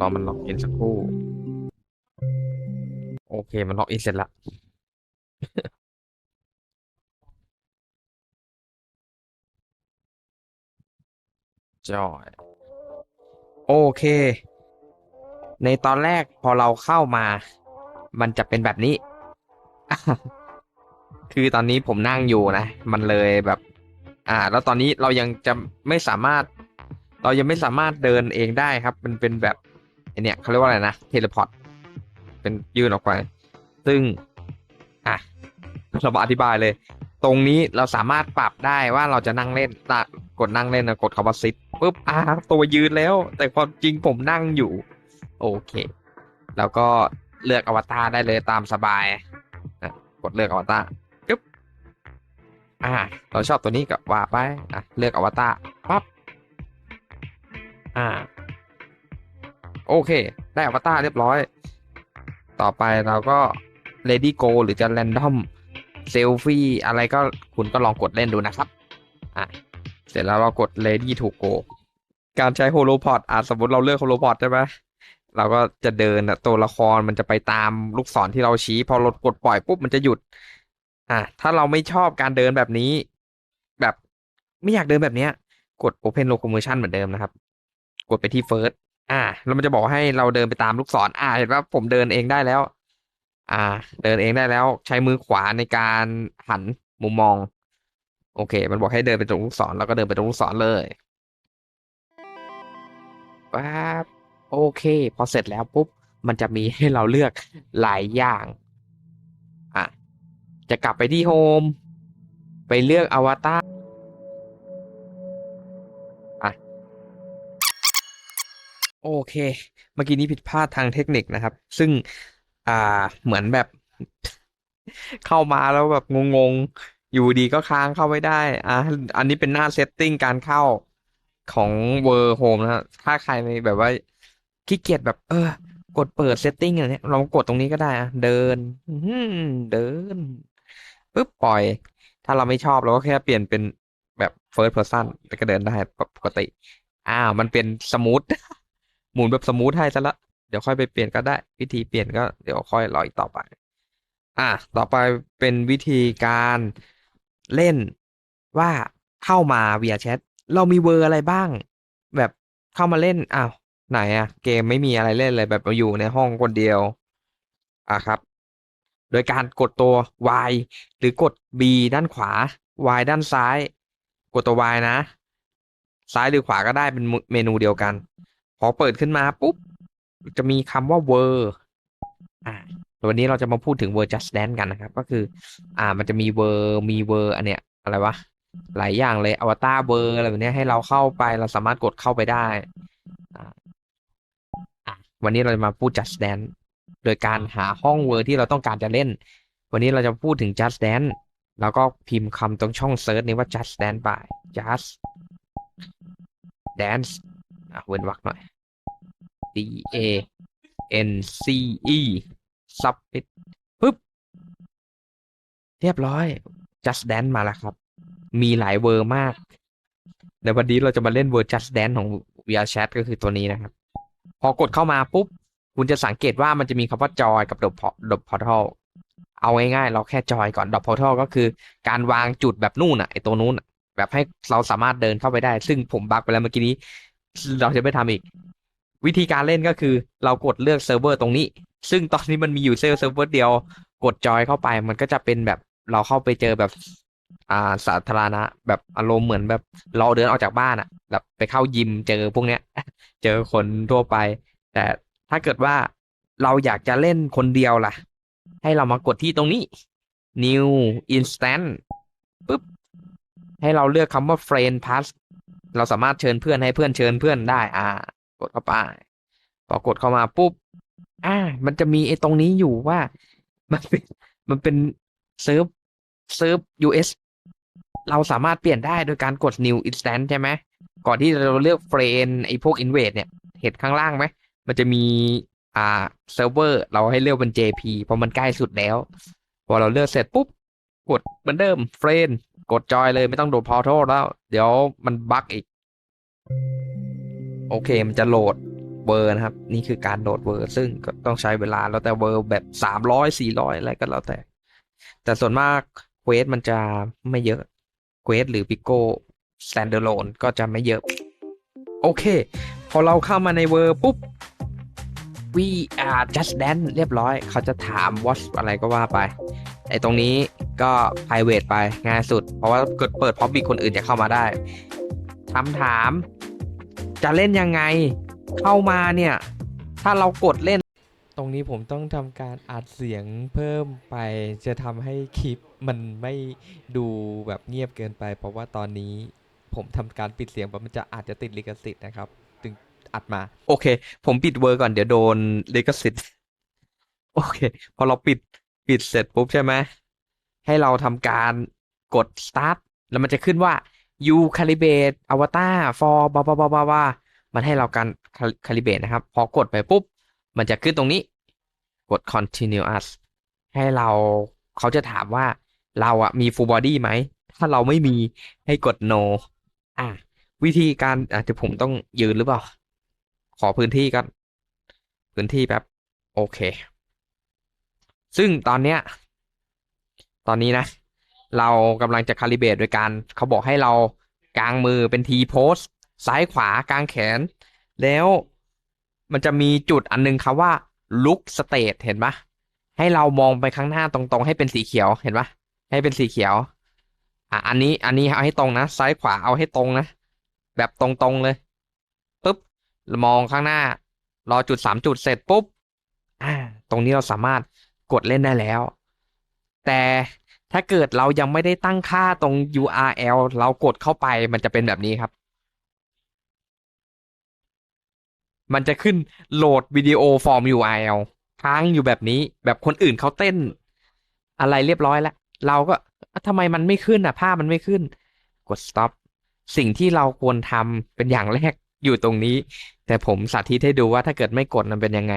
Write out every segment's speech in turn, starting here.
รอมันล็อกอินสักครู่ โอเค มันล็อกอินเสร็จละจอย โอเค ในตอนแรกพอเราเข้ามา มันจะเป็นแบบนี้ คือตอนนี้ผมนั่งอยู่นะ มันเลยแบบ อ่า แล้วตอนนี้เรายังจะไม่สามารถ เรายังไม่สามารถเดินเองได้ครับ มันเป็นแบบ เนี่ยเขาเรียกว่าอะไรนะเทเลพอร์ตเป็นยื่นออกไป ซึ่งอะเราอธิบายเลย ตรงนี้เราสามารถปรับได้ว่าเราจะนั่งเล่นตะกดนั่งเล่นนะกดคำว่าซิทปุ๊บอ่าตัวยืนแล้ว แต่ความจริงผมนั่งอยู่ โอเค แล้วก็เลือกอวตารได้เลยตามสบายอะกดเลือกอวตารปึ๊บอ่า เราชอบตัวนี้ก็ว่าไปอะเลือกอวตารปั๊บอ่า โอเค ได้อวตารเรียบร้อย ต่อไปเราก็ ready go หรือจะ random เซลฟี่อะไรก็คุณก็ลองกดเล่นดูนะครับ อะ เสร็จแล้วเรากด ready to go การใช้ holopod อะสมมติเราเลือก holopod ใช่ไหมเราก็จะเดินตัวละครมันจะไปตามลูกศรที่เราชี้ พอเรากดปล่อยปุ๊บมันจะหยุด อะถ้าเราไม่ชอบการเดินแบบนี้ แบบไม่อยากเดินแบบเนี้ย กด open locomotion เหมือนเดิมนะครับ กดไปที่ first อ่า แล้วมันจะบอกให้เราเดินไปตามลูกศร อ่า เห็นว่าผมเดินเองได้แล้ว อ่า เดินเองได้แล้ว ใช้มือขวาในการหันมุมมอง โอเค มันบอกให้เดินไปตรงลูกศร แล้วก็เดินไปตรงลูกศรเลยปั๊บโอเค พอเสร็จแล้วปุ๊บ มันจะมีให้เราเลือกหลายอย่าง อะ จะกลับไปที่โฮม ไปเลือกอวตาร โอเค เมื่อกี้นี้ผิดพลาดทางเทคนิคนะครับ ซึ่งอ่าเหมือนแบบ เข้ามาแล้วแบบงงๆ อยู่ดีก็ค้างเข้าไม่ได้อ่าอันนี้เป็นหน้าเซตติ้งการเข้าของเวอร์โฮมนะฮะถ้าใครแบบว่าขี้เกียจแบบ เออ กดเปิดเซตติ้งอะไรเนี้ยเรากดตรงนี้ก็ได้อะเดินเดินปุ๊บปล่อย ถ้าเราไม่ชอบเราก็แค่เปลี่ยนเป็นแบบ first person แล้วก็เดินได้ปกติ อ้าว มันเป็นสมูท หมุนแบบสมูทให้ซะละ เดี๋ยวค่อยไปเปลี่ยนก็ได้ วิธีเปลี่ยนก็เดี๋ยวค่อยรออีกต่อไป อะต่อไปเป็นวิธีการเล่นว่าเข้ามา via chat เรามีเวอร์อะไรบ้าง แบบเข้ามาเล่นอ้าวไหนอะเกมไม่มีอะไรเล่นเลยแบบเราอยู่ในห้องคนเดียวอะครับ โดยการกดตัว Y หรือกด B ด้านขวา Y ด้านซ้าย กดตัว Y นะ ซ้ายหรือขวาก็ได้เป็นเมนูเดียวกัน พอเปิดขึ้นมาปุ๊บ จะมีคำว่า word อ่าวันนี้เราจะมาพูดถึง word just dance กันนะครับ ก็คือ อ่า มันจะมี word มี word อันเนี้ยอะไรวะ หลายอย่างเลย อวตารเวอร์อะไรแบบเนี้ยให้เราเข้าไป เราสามารถกดเข้าไปได้อ่าอะวันนี้เราจะมาพูด just dance โดยการหาห้องเวอร์ที่เราต้องการจะเล่น วันนี้เราจะพูดถึง just dance แล้วก็พิมพ์คำตรงช่องเซิร์ชนี้ว่า just dance by just dance อะเว้นวรรคหน่อย D A N C E submit ปึ๊บ เรียบร้อย just dance มาแล้วครับ มีหลายเวอร์มาก ในวันนี้เราจะมาเล่นเวอร์ just dance ของ VR chat ก็คือตัวนี้นะครับ พอกดเข้ามาปุ๊บ คุณจะสังเกตว่ามันจะมีคำว่าจอยกับดบดบพอร์ทัลเอาง่ายๆ เราแค่จอยก่อนดบพอร์ทัลก็คือการวางจุดแบบนู่นอะไอตัวนู้นแบบให้เราสามารถเดินเข้าไปได้ ซึ่งผมบักไปแล้วเมื่อกี้นี้ เราจะไม่ทำอีก วิธีการเล่นก็คือ เรากดเลือกเซิร์ฟเวอร์ตรงนี้ ซึ่งตอนนี้มันมีอยู่เซลเซิร์ฟเวอร์เดียว กดจอยเข้าไปมันก็จะเป็นแบบเราเข้าไปเจอแบบอ่าสาธารณะ แบบอารมณ์เหมือนแบบเราเดินออกจากบ้านอะแบบไปเข้ายิมเจอพวกเนี้ย เจอคนทั่วไป แต่ถ้าเกิดว่าเราอยากจะเล่นคนเดียวล่ะ ให้เรามากดที่ตรงนี้ new instant ปุ๊บให้เราเลือกคำว่า friend pass เราสามารถเชิญเพื่อนให้เพื่อนเชิญเพื่อนได้ อ่า กดเข้าไปพอกดเข้ามาปุ๊บ อ่า มันจะมีไอ้ตรงนี้อยู่ว่า มันเป็นมันเป็นเซิร์ฟเซิร์ฟ US เราสามารถเปลี่ยนได้โดยการกด new instant ใช่ไหมก่อนที่เราเลือก friend ไอ้พวก invade เนี่ย เห็นข้างล่างไหม มันจะมีอ่าเซิร์ฟเวอร์ เราให้เลือกเป็น JP เพราะมันใกล้สุดแล้ว พอเราเลือกเสร็จปุ๊บ กดเหมือนเดิม friend กดจอยเลยไม่ต้องโดดพอโทษแล้ว เดี๋ยวมันบั๊กอีก โอเคมันจะโหลดเวอร์นะครับ นี่คือการโดดเวอร์ซึ่งก็ต้องใช้เวลาแล้วแต่เวอร์แบบสามร้อยสี่ร้อยอะไรก็แล้วแต่ แต่ส่วนมากเควสมันจะไม่เยอะเควสหรือปิโก้สแตนเดอร์โลนก็จะไม่เยอะ โอเค พอเราเข้ามาในเวอร์ปุ๊บ we are just dance เรียบร้อย เขาจะถาม what อะไรก็ว่าไป ไอตรงนี้ ก็ private ไปง่ายสุด เพราะว่าเกิดเปิด public คนอื่นจะเข้ามาได้คำถาม จะเล่นยังไงเข้ามาเนี่ย ถ้าเรากดเล่น ตรงนี้ผมต้องทำการอัดเสียงเพิ่มไป จะทำให้คลิปมันไม่ดูแบบเงียบเกินไป เพราะว่าตอนนี้ผมทำการปิดเสียงเพราะมันจะอาจจะติดลิขสิทธิ์นะครับถึงอัดมา โอเค ผมปิดเวอร์ก่อนเดี๋ยวโดนลิขสิทธิ์โอเค พอเราปิดปิดเสร็จปุ๊บใช่ไหม ให้เราทำการกด start แล้วมันจะขึ้นว่า you calibrate avatar for บาบาบาบาบามันให้เราการ calibrate นะครับ พอกดไปปุ๊บ มันจะขึ้นตรงนี้ กด continuous ให้เราเขาจะถามว่าเราอะมี full body ไหม ถ้าเราไม่มีให้กด no อะ วิธีการอะเดี๋ยวผมต้องยืนหรือเปล่า ขอพื้นที่ก่อนพื้นที่แป๊บ โอเค ซึ่งตอนเนี้ย ตอนนี้นะ เรากำลังจะคาลิเบตโดยการเขาบอกให้เรากางมือเป็นทีโพสซ้ายขวากางแขน แล้วมันจะมีจุดอันนึงครับว่า look state เห็นปะให้เรามองไปข้างหน้าตรงๆ ให้เป็นสีเขียวเห็นปะให้เป็นสีเขียว อะอันนี้อันนี้เอาให้ตรงนะ ซ้ายขวาเอาให้ตรงนะ แบบตรงๆเลยปุ๊บมองข้างหน้ารอจุดสามจุดเสร็จปุ๊บอ่าตรงนี้เราสามารถกดเล่นได้แล้ว แต่ถ้าเกิดเรายังไม่ได้ตั้งค่าตรง URL เรากดเข้าไปมันจะเป็นแบบนี้ครับ มันจะขึ้นโหลดวิดีโอฟอร์ม URL ค้างอยู่แบบนี้แบบคนอื่นเขาเต้น อะไรเรียบร้อยแล้ว เราก็ทำไมมันไม่ขึ้นอะภาพมันไม่ขึ้น กด stop สิ่งที่เราควรทำเป็นอย่างแรกอยู่ตรงนี้ แต่ผมสาธิตให้ดูว่าถ้าเกิดไม่กดมันเป็นยังไง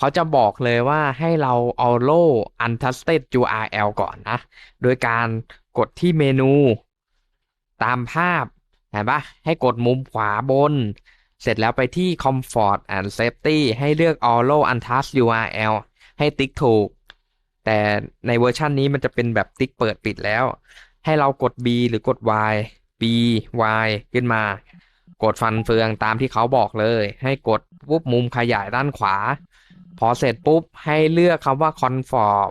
เขาจะบอกเลยว่าให้เราเอาโล่ untested URL ก่อนนะ โดยการกดที่เมนู ตามภาพเห็นปะให้กดมุมขวาบน เสร็จแล้วไปที่ comfort and safety ให้เลือก allow untouched URL ให้ติ๊กถูก แต่ในเวอร์ชันนี้มันจะเป็นแบบติ๊กเปิดปิดแล้ว ให้เรากด B หรือกด Y B Y ขึ้นมา กดฟันเฟืองตามที่เขาบอกเลย ให้กดปุ๊บมุมขยายด้านขวา พอเสร็จปุ๊บให้เลือกคำว่า comfort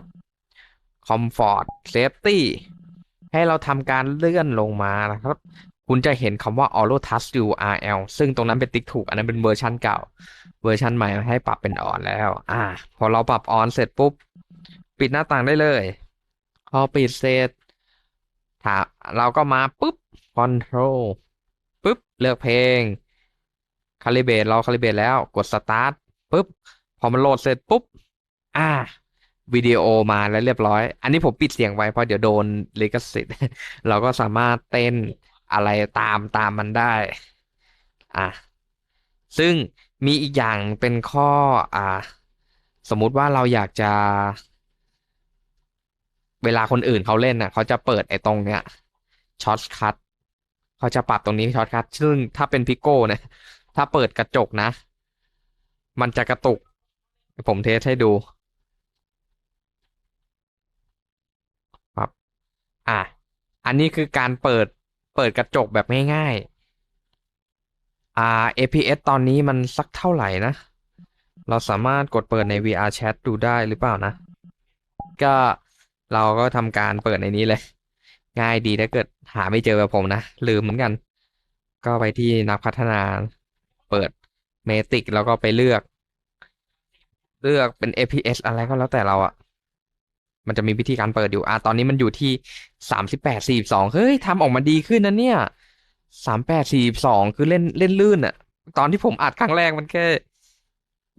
comfort safety ให้เราทำการเลื่อนลงมานะครับ คุณจะเห็นคำว่า auto touch URL ซึ่งตรงนั้นเป็นติ๊กถูก อันนั้นเป็นเวอร์ชันเก่า เวอร์ชันใหม่ให้ปรับเป็นออนแล้ว อ่า พอเราปรับออนเสร็จปุ๊บ ปิดหน้าต่างได้เลย พอปิดเสร็จถ้าเราก็มาปุ๊บ control ปุ๊บ เลือกเพลง calibrate เรา calibrate แล้วกด start ปุ๊บ พอมันโหลดเสร็จปุ๊บ อ่าวิดีโอมาแล้วเรียบร้อย อันนี้ผมปิดเสียงไว้เพราะเดี๋ยวโดนลิขสิทธิ์เราก็สามารถเต้นอะไรตามตามมันได้ อะ ซึ่งมีอีกอย่างเป็นข้อ อ่า สมมุติว่าเราอยากจะ เวลาคนอื่นเขาเล่นน่ะ เขาจะเปิดไอ้ตรงเนี้ยช็อตคัทเขาจะปรับตรงนี้ช็อตคัทซึ่งถ้าเป็นพิโก้เนี่ย ถ้าเปิดกระจกนะ มันจะกระตุก ผมเทสให้ดูครับอะ อันนี้คือการเปิดเปิดกระจกแบบง่ายๆ อ่า APS ตอนนี้มันสักเท่าไหร่นะ เราสามารถกดเปิดใน VR Chat ดูได้หรือเปล่านะ ก็เราก็ทำการเปิดในนี้เลย ง่ายดีถ้าเกิดหาไม่เจอแบบผมนะ ลืมเหมือนกัน ก็ไปที่นักพัฒนาเปิดเมติกแล้วก็ไปเลือก เลือกเป็น APS อะไรก็แล้วแต่เราอะมันจะมีวิธีการเปิดอยู่อะตอนนี้มันอยู่ที่สามสิบแปดสี่สองเฮ้ยทำออกมาดีขึ้นนะเนี่ยสามแปดสี่สองคือเล่นเล่นลื่นอะตอนที่ผมอัดครั้งแรกมันแค่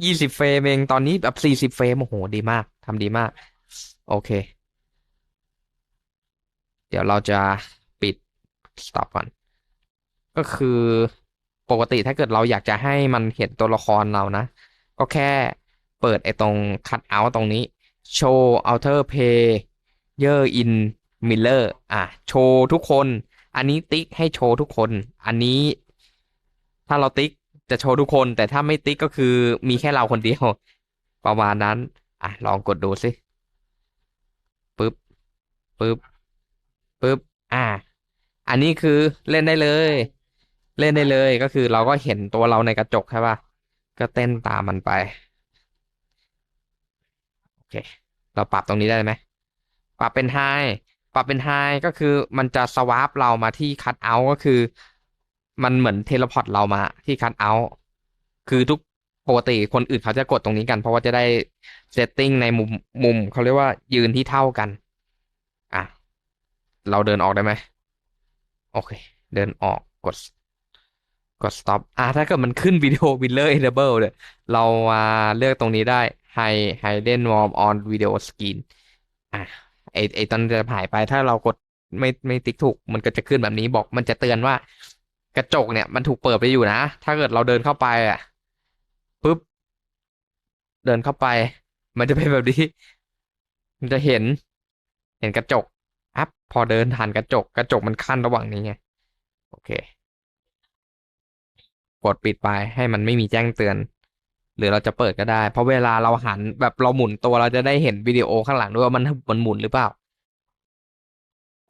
ยี่สิบเฟรมเองตอนนี้แบบสี่สิบเฟรมโอ้โหดีมากทำดีมาก โอเค เดี๋ยวเราจะปิด stop ก่อน ก็คือปกติถ้าเกิดเราอยากจะให้มันเห็นตัวละครเรานะ ก็แค่ เปิดไอ้ตรง cut out ตรงนี้ show outer player in mirror อะโชว์ทุกคน อันนี้ติ๊กให้โชว์ทุกคน อันนี้ ถ้าเราติ๊กจะโชว์ทุกคน แต่ถ้าไม่ติ๊กก็คือมีแค่เราคนเดียว ประมาณนั้น อะลองกดดูสิปึ๊บปึ๊บปึ๊บอะอันนี้คือเล่นได้เลย เล่นได้เลยก็คือเราก็เห็นตัวเราในกระจกใช่ป่ะก็เต้นตามมันไป เค เราปรับตรงนี้ได้ไหมปรับเป็นไฮปรับเป็นไฮก็คือมันจะสวาปเรามาที่คัทเอาท์ก็คือ มันเหมือนเทเลพอร์ตเรามาที่คัทเอาท์คือทุกปกติคนอื่นเขาจะกดตรงนี้กัน เพราะว่าจะได้เซตติ้งในมุมมุมเขาเรียกว่ายืนที่เท่ากัน อะ เราเดินออกได้ไหมโอเค เดินออกกดกด stop อะถ้าเกิดมันขึ้นวิดีโอ Blur enable เนี่ยเรามาเลือกตรงนี้ได้ hide hidden warm on video screen อะไอไอตอนจะหายไปถ้าเรากดไม่ไม่ติ๊กถูก มันก็จะขึ้นแบบนี้บอกมันจะเตือนว่ากระจกเนี่ยมันถูกเปิดไปอยู่นะ ถ้าเกิดเราเดินเข้าไปอะปุ๊บ เดินเข้าไป มันจะเป็นแบบนี้ มันจะเห็น เห็นกระจกอัพพอเดินผ่านกระจก กระจกมันขั้นระหว่างนี้ไงโอเค กดปิดไปให้มันไม่มีแจ้งเตือน หรือเราจะเปิดก็ได้ เพราะเวลาเราหันแบบเราหมุนตัวเราจะได้เห็นวิดีโอข้างหลังด้วยว่ามันมันหมุนหรือเปล่า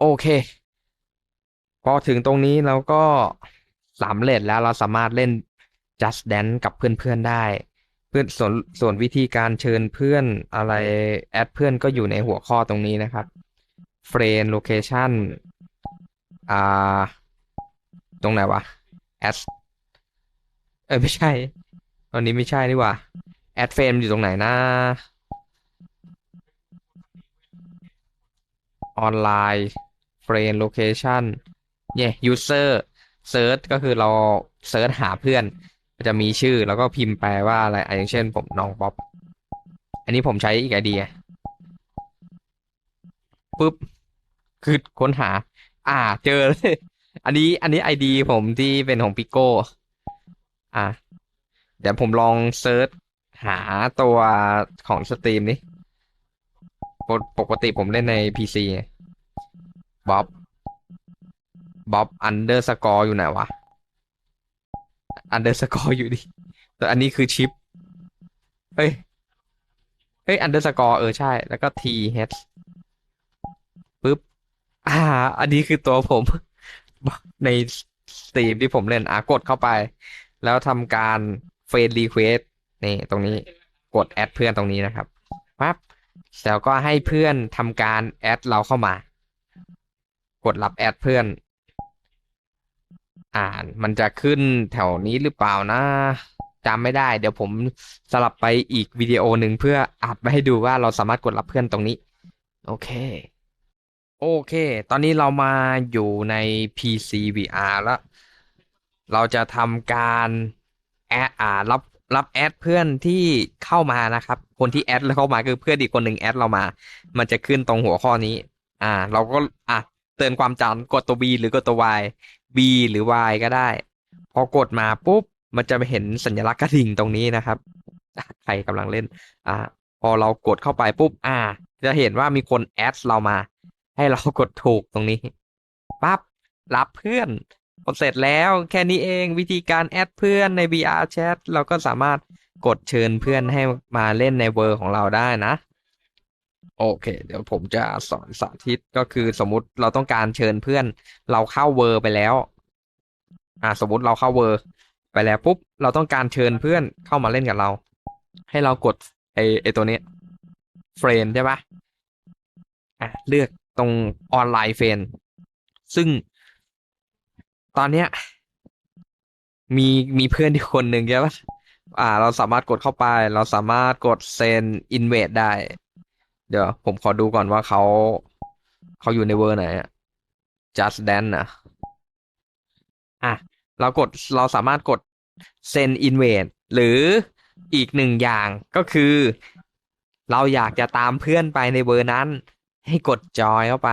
โอเค พอถึงตรงนี้เราก็สำเร็จแล้วเราสามารถเล่น Just Dance กับเพื่อนๆได้ เพื่อนส่วนส่วนวิธีการเชิญเพื่อนอะไรแอดเพื่อนก็อยู่ในหัวข้อตรงนี้นะครับ Friend Location อ่า ตรงไหนวะ Add เอ้ยไม่ใช่ อนนี้ไม่ใช่นี่ว่า Add Friend อยู่ตรงไหนนะ ออนไลน์ Friend Location เนี่ย User Search ก็คือเราเซิร์ชหาเพื่อนมันจะมีชื่อแล้วก็พิมพ์แปลว่าอะไรอะอย่างเช่นผมน้องป๊อปอันนี้ผมใช้อีกไอเดียปุ๊บคือค้นหา อ่า เจอเลย อันนี้ อันนี้ไอดีผมที่เป็นของปิโก้ อะ เดี๋ยวผมลองเซิร์ชหาตัวของสตรีมนี้ปกปกติผมเล่นใน PC บ๊อบบ๊อบอันเดอร์สกอร์อยู่ไหนวะ อันเดอร์สกอร์อยู่ดิ แต่อันนี้คือชิป เฮ้ย เฮ้ยอันเดอร์สกอร์เออใช่ แล้วก็ T H ปึ๊บ อ่า อันนี้คือตัวผม ในสตรีมที่ผมเล่น อะกดเข้าไป แล้วทำการ เฟรนรีเควสนี่ตรงนี้กดแอดเพื่อนตรงนี้นะครับปั๊บแล้วก็ให้เพื่อนทำการแอดเราเข้ามา กดรับแอดเพื่อน อ่านมันจะขึ้นแถวนี้หรือเปล่านะจำไม่ได้ เดี๋ยวผมสลับไปอีกวิดีโอหนึ่งเพื่ออัดไว้ให้ดูว่าเราสามารถกดรับเพื่อนตรงนี้ โอเค โอเค ตอนนี้เรามาอยู่ใน PC VR แล้ว เราจะทำการ แอดอ่ารับรับแอดเพื่อนที่เข้ามานะครับ คนที่แอดแล้วเข้ามาคือเพื่อนอีกคนหนึ่งแอดเรามา มันจะขึ้นตรงหัวข้อนี้ อ่า เราก็อะเตือนความจำกดตัว B หรือกดตัว Y B หรือ Y ก็ได้ พอกดมาปุ๊บ มันจะไปเห็นสัญลักษณ์กระดิ่งตรงนี้นะครับ ใครกำลังเล่น อ่า พอเรากดเข้าไปปุ๊บ อ่า จะเห็นว่ามีคนแอดเรามา ให้เรากดถูกตรงนี้ปั๊บรับเพื่อน กดเสร็จแล้วแค่นี้เองวิธีการแอดเพื่อนใน VR Chat เราก็สามารถกดเชิญเพื่อนให้มาเล่นในเวอร์ของเราได้นะ โอเค เดี๋ยวผมจะสอนสาธิตก็คือสมมุติเราต้องการเชิญเพื่อน เราเข้าเวอร์ไปแล้ว อ่าสมมุติเราเข้าเวอร์ ไปแล้วปุ๊บเราต้องการเชิญเพื่อนเข้ามาเล่นกับเรา ให้เรากดไอไอตัวนี้เฟรนใช่ปะอะเลือกตรงออนไลน์เฟรนซึ่ง อนเนี้ย มีมีเพื่อนที่คนหนึ่งใช่ปะอ่า เราสามารถกดเข้าไป เราสามารถกดเซนอินเวดได้ เดี๋ยว ผมขอดูก่อนว่าเขาเขาอยู่ในเวอร์ไหนอะ just dance นะอะ เรากดเราสามารถกด send invite หรืออีกหนึ่งอย่างก็คือ เราอยากจะตามเพื่อนไปในเบอร์นั้น ให้กดจอยเข้าไป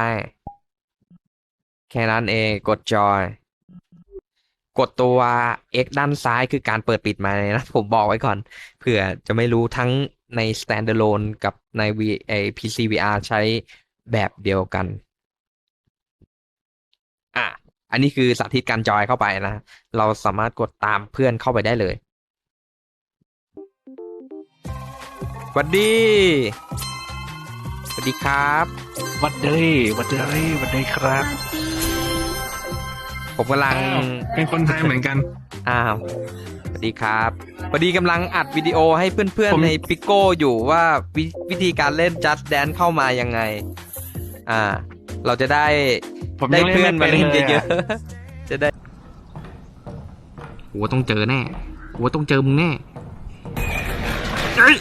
แค่นั้นเองกดจอย กดตัว X ด้านซ้ายคือการเปิดปิดมาเลยนะ ผมบอกไว้ก่อนเผื่อจะไม่รู้ทั้งใน standalone กับใน V ไอ PC VR ใช้แบบเดียวกัน อะ อันนี้คือสาธิตการจอยเข้าไปนะ เราสามารถกดตามเพื่อนเข้าไปได้เลยสวัสดีสวัสดีครับ วัดเดย์วัดเดย์วัดเดย์ครับ ผมกำลังอ้าวเป็นคนไทยเหมือนกัน อ้าวสวัสดีครับพอดีกำลังอัดวิดีโอให้เพื่อนผมๆในปิโก้อยู่ว่าวิวิธีการเล่น Just Dance เข้ามายังไง อ่า เราจะได้ผมได้ยังเล่นเพื่อนไม่มาเป็นเล่นเลยเยอะอะๆ จะได้หัวต้องเจอแน่หัวต้องเจอมึงแน่เอ้ย